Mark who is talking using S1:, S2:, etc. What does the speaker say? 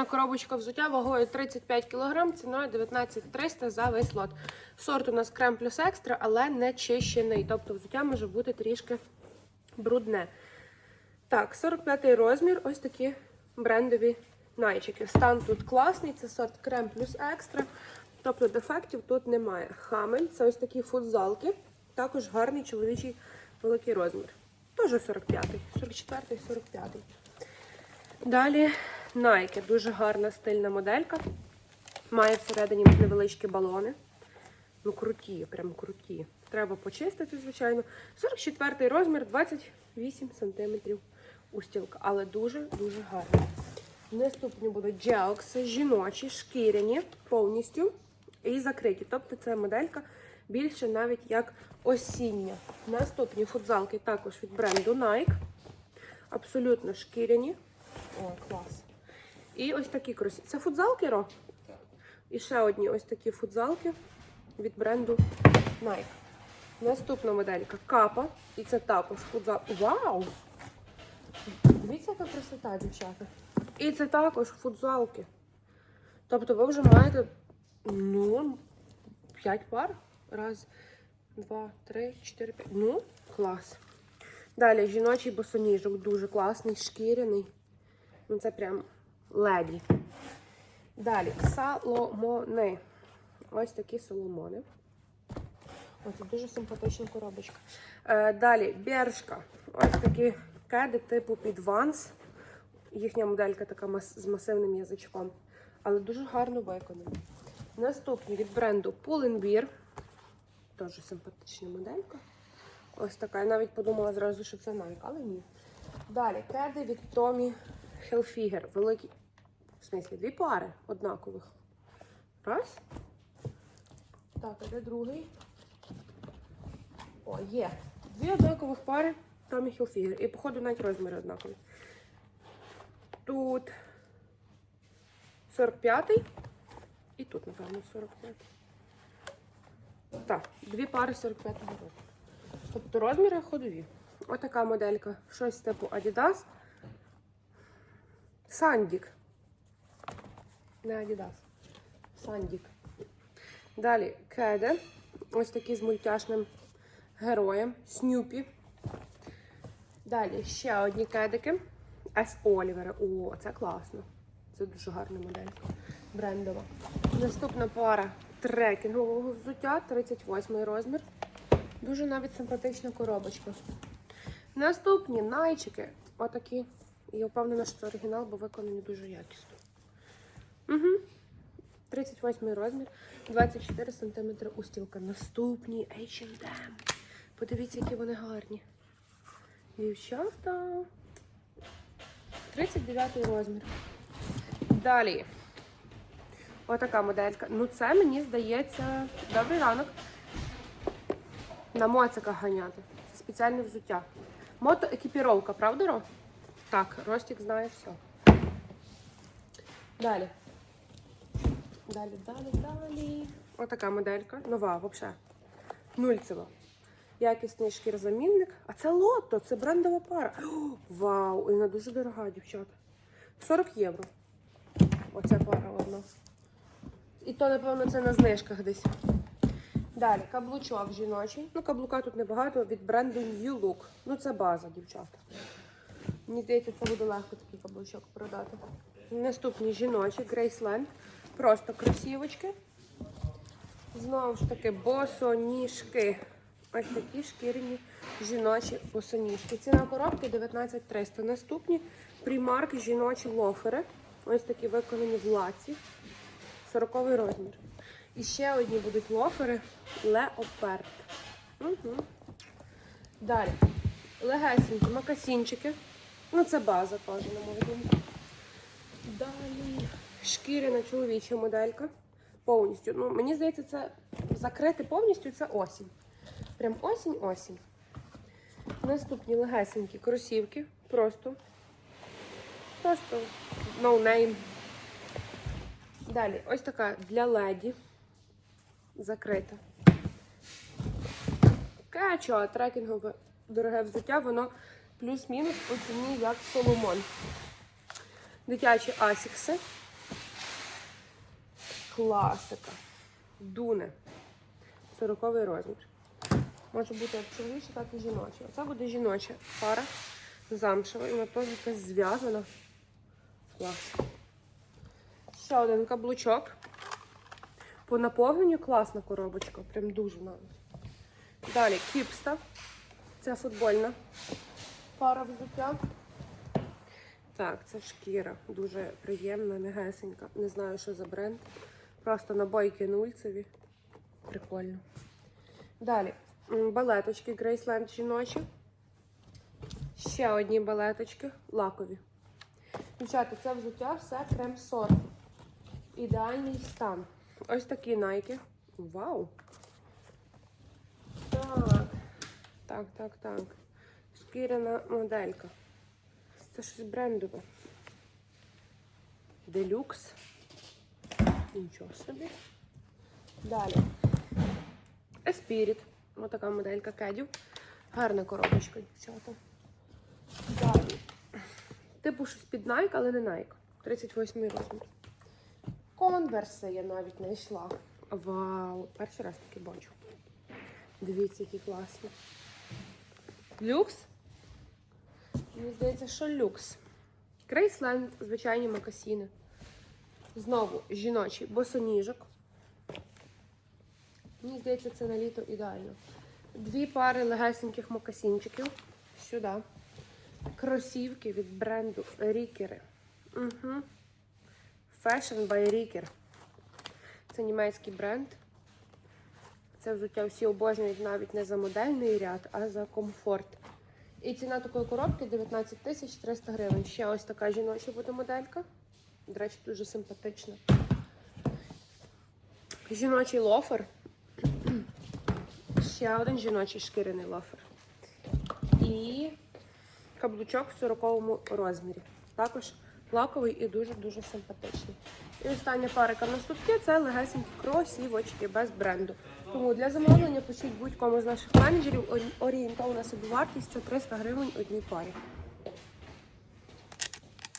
S1: Стандартна коробочка взуття вагою 35 кг, ціною 19 300 за весь лот. Сорт у нас крем плюс екстра, але не чищений. Тобто взуття може бути трішки брудне. Так, 45 розмір, ось такі брендові найчики. Стан тут класний, це сорт крем плюс екстра. Тобто дефектів тут немає. Хамель, це ось такі футзалки. Також гарний чоловічий великий розмір. Теж 45-й, 44-й, 45-й. Далі Nike. Дуже гарна стильна моделька. Має всередині невеличкі балони. Ну, круті, прям круті. Треба почистити, звичайно. 44 розмір, 28 см устілка, але дуже-дуже гарна. Наступні будуть джеокси, жіночі, шкіряні, повністю і закриті. Тобто це моделька більше навіть як осіння. Наступні футзалки також від бренду Nike. Абсолютно шкіряні. О, клас. І ось такі кросі. Це футзалки, Ро? І ще одні ось такі футзалки від бренду Nike. Наступна моделька капа. І це також футзалки. Вау! Дивіться, яка красота, дівчата. І це також футзалки. Тобто ви вже маєте ну, 5 пар. Раз, два, три, чотири, п'ять. Ну, клас. Далі жіночий босоніжок дуже класний, шкіряний. Ну, це прям леді. Далі саломони. Ось такі соломони. Ось це дуже симпатична коробочка. Е, далі бершка. Ось такі кеди типу підванс. Їхня моделька така з масивним язичком. Але дуже гарно виконана. Наступні від бренду Pull&Bear. Теж симпатична моделька. Ось така. Я навіть подумала зразу, що це Nike, але ні. Далі кеди від Tommy Hilfiger. Великі. В смислі, дві пари однакових. Раз. Так, а де другий? О, є. Дві однакових пари Tommy Hilfiger. І, походу, навіть розміри однакові. Тут 45-й. І тут, напевно, 45-й. Так, дві пари 45-го року. Тобто розміри ходові. Отака моделька. Щось типу Adidas. Сандік. Не Adidas. Сандік. Далі кеди. Ось такі з мультяшним героєм. Снюпі. Далі ще одні кедики. С Олівера. О, це класно. Це дуже гарна модель. Брендова. Наступна пара трекінгового взуття, 38 розмір. Дуже навіть симпатична коробочка. Наступні найчики. Отакі. Я впевнена, що це оригінал, бо виконані дуже якісно. Угу. 38 розмір, 24 см устілка. Наступні H&M. Подивіться, які вони гарні. Дівчата. 39 розмір. Далі. Отака моделька. Ну, це мені здається. Добрий ранок. На моциках ганяти. Це спеціальне взуття. Мотоекіпіровка, правда, Ро? Так, Ростік знає все. Далі. Далі, далі, далі. Отака моделька. Нова, взагалі. Нульцева. Якісний шкірзамінник. А це лото, це брендова пара. Вау! Вона дуже дорога, дівчата. 40 євро. Оця пара одна. І то, напевно, це на знижках десь. Далі, каблучок жіночий. Ну, каблука тут небагато від бренду New Look. Ну, це база, дівчата. Мені здається, це буде легко такий каблучок продати. Наступні жіночі Graceland. Просто кросівочки. Знову ж таки, босоніжки. Ось такі шкіряні жіночі босоніжки. Ціна коробки 19300. Наступні примарки жіночі лофери. Ось такі виконані в лаці. 40 розмір. І ще одні будуть лофери Леоперд. Угу. Далі. Легесенькі макасінчики. Ну, це база теж, на мою думку. Далі шкіряна чоловіча моделька. Повністю. Ну, мені здається, це закрити повністю це осінь. Прям осінь-осінь. Наступні легесенькі кросівки. Просто. Просто no name. Далі, ось така для леді. Закрита. Кечо, трекінгове дороге взуття, воно плюс-мінус по ціні як Соломон. Дитячі асікси. Класика. Дуне. 40 розмір. Може бути як чоловіча, так і жіноча. Оце буде жіноча пара замшева. І вона теж якась зв'язана. Клас. Ще один каблучок. По наповненню класна коробочка, прям дуже навіть. Далі кіпста. Це футбольна пара взуття. Так, це шкіра. Дуже приємна, м'ягесенька. Не знаю, що за бренд. Просто набойки нульцеві. Прикольно. Далі. Балеточки Graceland жіночі. Ще одні балеточки лакові. Дівчата, це взуття все крем сорт. Ідеальний стан. Ось такі найки. Вау! Так. Так, так, так. Шкіряна моделька. Це щось брендове. Делюкс. Нічого собі. Далі. Esprit. Ось така моделька кедів. Гарна коробочка, дівчата. Далі. Типу щось під Nike, але не Nike. 38 розмір. Конверси я навіть знайшла. Вау! Перший раз таки бачу. Дивіться, які класні. Люкс? Мені здається, що люкс. Крейсленд, звичайні макасіни. Знову жіночий босоніжок. Мені здається, це на літо ідеально. Дві пари легесеньких мокасінчиків. Сюди. Кросівки від бренду Рікери. Угу. Fashion by Ricker. Це німецький бренд. Це взуття всі обожнюють навіть не за модельний ряд, а за комфорт. І ціна такої коробки 19 тисяч 300 гривень. Ще ось така жіноча буде моделька. До речі, дуже симпатична. Жіночий лофер. Ще один жіночий шкіряний лофер. І каблучок в 40 розмірі. Також лаковий і дуже-дуже симпатичний. І остання парика в нас це легесенькі кросівочки без бренду. Тому для замовлення пишіть будь-кому з наших менеджерів. Орі- Орієнтовна собівартість це 300 гривень одній парі.